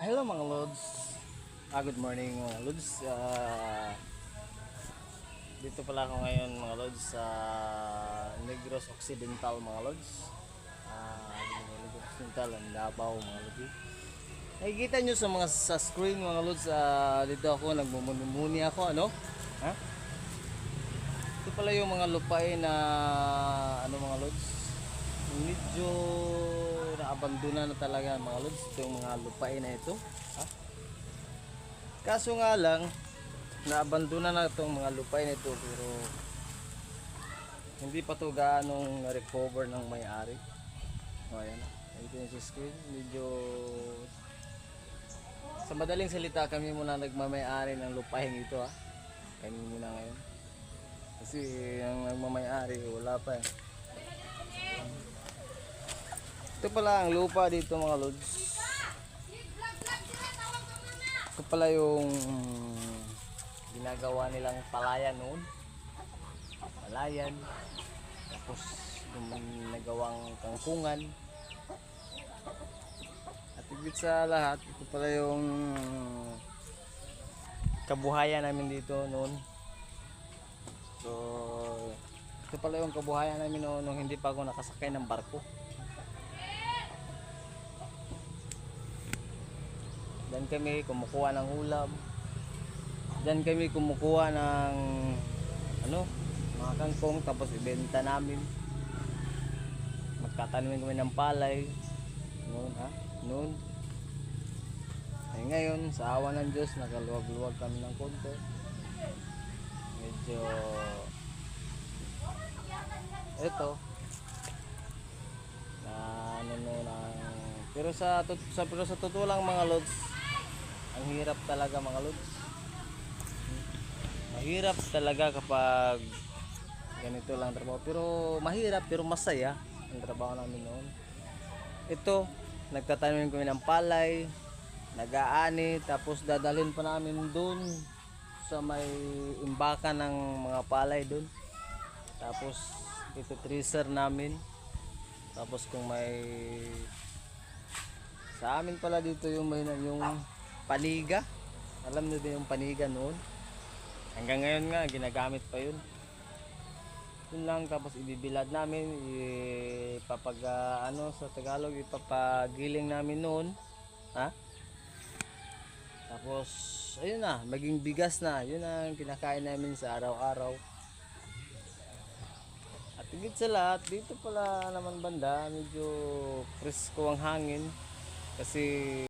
Hello mga Lods. Ah, good morning mga Lods. Ah, dito pala ako ngayon mga Lods sa Negros Occidental mga Lods. Sa Negros Occidental ang Davao mga Lods. Nakikita nyo sa mga sa screen mga Lods, ah, dito ako nagmumuni ako ano? Ha? Ito pala yung mga lupain na ano mga Lods. Medyo naabandona na talaga mga Lods itong mga lupain na ito. Ha? Kaso nga lang, naabandona na itong mga lupain na ito pero hindi pa to gaanong na-recover ng may-ari. O ayan, ito yung sa screen. Medyo sa madaling salita kami muna nagmamay-ari ng lupain ito ha. Kami muna ngayon. Kasi ang nagmamay-ari wala pa eh. Ito pala ang lupa dito mga lods. Ito pala yung ginagawa nilang palayan noon. Palayan. Tapos yung nagawang kangkungan. At higit sa lahat, ito pala yung kabuhayan namin dito noon. So, ito pala yung kabuhayan namin noon nung hindi pa ako nakasakay ng barko. Diyan kami kumukuha ng ulam. Diyan kami kumukuha ng ano, mga kangkong tapos ibenta namin. Magtatanim kami ng palay. Noon ha? Noon. Ay ngayon, sa awa ng Diyos, nakaluwag-luwag kami ng konti. Medyo ito na ano no na pero sa, sa pero sa totoo lang mga lods ang hirap talaga mga lods. Mahirap talaga kapag ganito lang trabaho. Pero mahirap pero masaya ang trabaho namin noon. Ito nagtatanim kami ng palay nag-aani tapos dadalhin pa namin doon sa may imbakan ng mga palay doon tapos ito tracer namin. Tapos kung may sa amin pala dito yung may yung paniga. Alam niyo din yung paniga noon. Hanggang ngayon nga ginagamit pa yun. Yun lang tapos ibibilad namin ipapag ah, ano sa Tagalog ipapagiling namin noon. Ha? Tapos ayun na, maging bigas na. Yun ang kinakain namin sa araw-araw. At higit sa lahat, dito pala naman banda, medyo presko ang hangin. Kasi